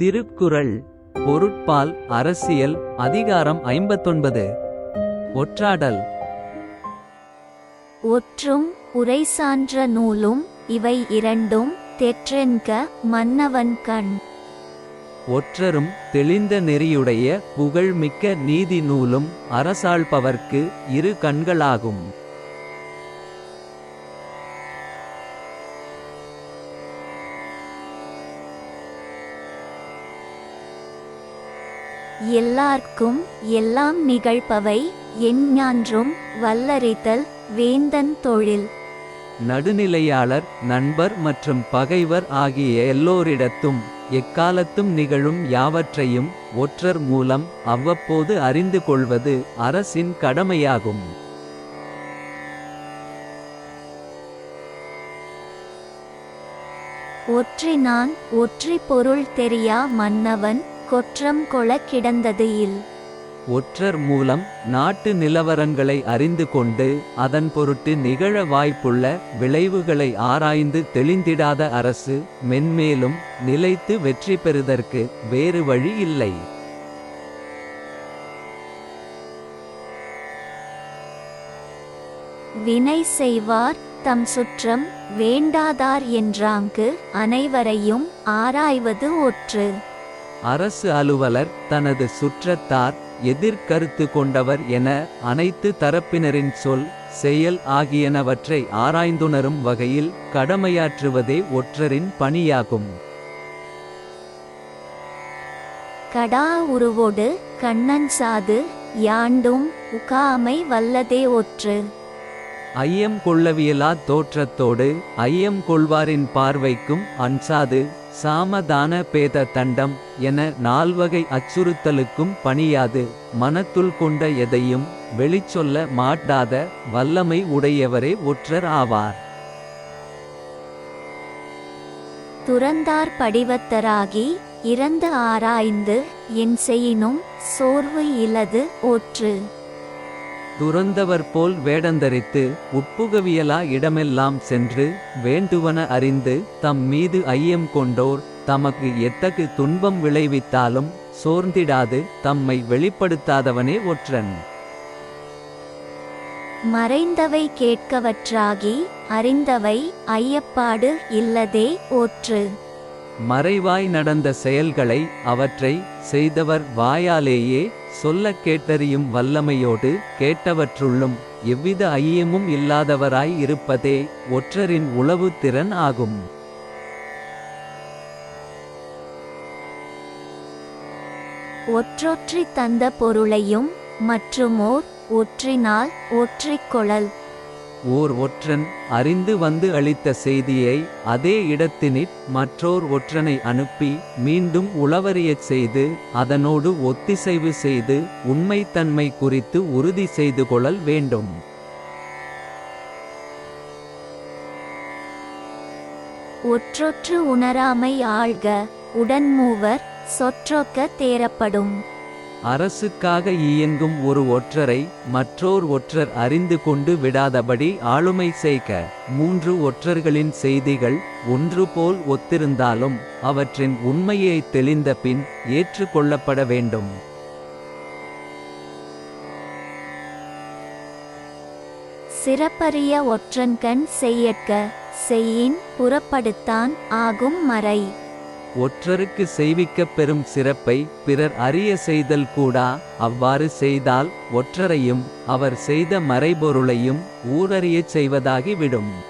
திருக்குறள் பொருட்பால் அரசியல் அதிகாரம் ஐம்பத்தொன்பது. ஒற்றாடல். ஒற்றும் உரைசான்ற நூலும் இவை இரண்டும் தெற்றென்க மன்னவன்கண் ஒற்றரும் தெளிந்த நெறியுடைய புகழ்மிக்க நீதி நூலும் அரசாள்பவர்க்கு இரு கண்களாகும். எல்லார்க்கும் எல்லாம் நிகழ்பவை எஞ்ஞான்றும் வல்லறிதல் வேந்தன் தொழில். நடுநிலையாளர் நண்பர் மற்றும் பகைவர் ஆகிய எல்லோரிடத்தும் எக்காலத்தும் நிகழும் யாவற்றையும் ஒற்றர் மூலம் அவ்வப்போது அறிந்து கொள்வது அரசின் கடமையாகும். ஒற்றினான் ஒற்றி பொருள் தெரியா மன்னவன் கொற்றம் கொள கிடந்தது இல். ஒற்றர் மூலம் நாட்டு நிலவரங்களை அறிந்து கொண்டு அதன் பொருட்டு நிகழ வாய்ப்புள்ள விளைவுகளை ஆராய்ந்து தெளிந்திடாத அரசு மென்மேலும் நிலைத்து வெற்றி பெறுதற்கு வேறு வழி இல்லை. வினை செய்வார் தம் சுற்றம் வேண்டாதார் என்றாங்கு அனைவரையும் ஆராய்வது ஒற்று. அரசு அலுவலர் தனது சுற்றத்தார் எதிர்கருத்து கொண்டவர் என அனைத்து தரப்பினரின் சொல் செயல் ஆகியனவற்றை ஆராய்ந்துணரும் வகையில் கடமையாற்றுவதே ஒற்றரின் பணியாகும். கடா உருவோடு கண்ணன் சாது யாண்டும் உகாமை வல்லதே ஒற்று. ஐயம் கொள்ளவியலா தோற்றத்தோடு ஐயம் கொள்வாரின் பார்வைக்கும் அன்சாது சாமதான பேத தண்டம் என நால்வகை அச்சுறுத்தலுக்கும் பணியாது. மனத்துள் கொண்ட எதையும் வெளிச்சொல்ல மாட்டாத வல்லமை உடையவரே ஒற்றர் ஆவார். துறந்தார் படிவத்தராகி இறந்து ஆராய்ந்து என் செய்யினும் சோர்வு இலது ஒற்று. துறந்தவர் போல் வேடந்தரித்து உட்புகவியலா இடமெல்லாம் சென்று வேண்டுவன அறிந்து தம் மீது ஐயம் கொண்டோர் தமக்கு எத்தகு துன்பம் விளைவித்தாலும் சோர்ந்திடாது தம்மை வெளிப்படுத்தாதவனே ஒற்றன். மறைந்தவை கேட்கவற்றாகி அறிந்தவை ஐயப்பாடு இல்லதே ஒற்று மறைவாய் நடந்த செயல்களை அவற்றை செய்தவர் வாயாலேயே சொல்ல கேட்டறியும் வல்லமையோடு கேட்டவற்றுள்ளும் எவ்வித ஐயமும் இல்லாதவராய் இருப்பதே ஒற்றரின் உளவு திறன் ஆகும். ஒற்றொற்றி தந்த பொருளையும் மற்றுமோர் ஒற்றினால் ஒற்றிக் கொளல் ஓர் ஒற்றன் அறிந்து வந்து அளித்த செய்தியை அதே இடத்தினிற் மற்றோர் ஒற்றனை அனுப்பி மீண்டும் உளவறியச் செய்து அதனோடு ஒத்திசைவு செய்து உண்மைத்தன்மை குறித்து உறுதி செய்து கொள்ளல் வேண்டும். ஒற்றொற்று உணராமை ஆள்க உடன்மூவர் சொற்றொக்க தேரப்படும் அரசுக்காக இயங்கும் ஒரு ஒற்றரை மற்றோர் ஒற்றர் அறிந்து கொண்டு விடாதபடி ஆளுமை செய்க. மூன்று ஒற்றர்களின் செய்திகள் ஒன்று போல் ஒத்திருந்தாலும் அவற்றின் உண்மையை தெளிந்த பின் ஏற்றுக்கொள்ளப்பட வேண்டும். சிறப்பரிய ஒற்றன்கண் செய்யற்க செய்யின் புறப்படுத்தான் ஆகும் மறை. ஒற்றருக்கு செய்விக்கப் பெறும் சிறப்பை பிறர் அறிய செய்தல் கூடா? அவ்வாறு செய்தால் ஒற்றரையும் அவர் செய்த மறைபொருளையும் ஊரறியச் செய்வதாகிவிடும்.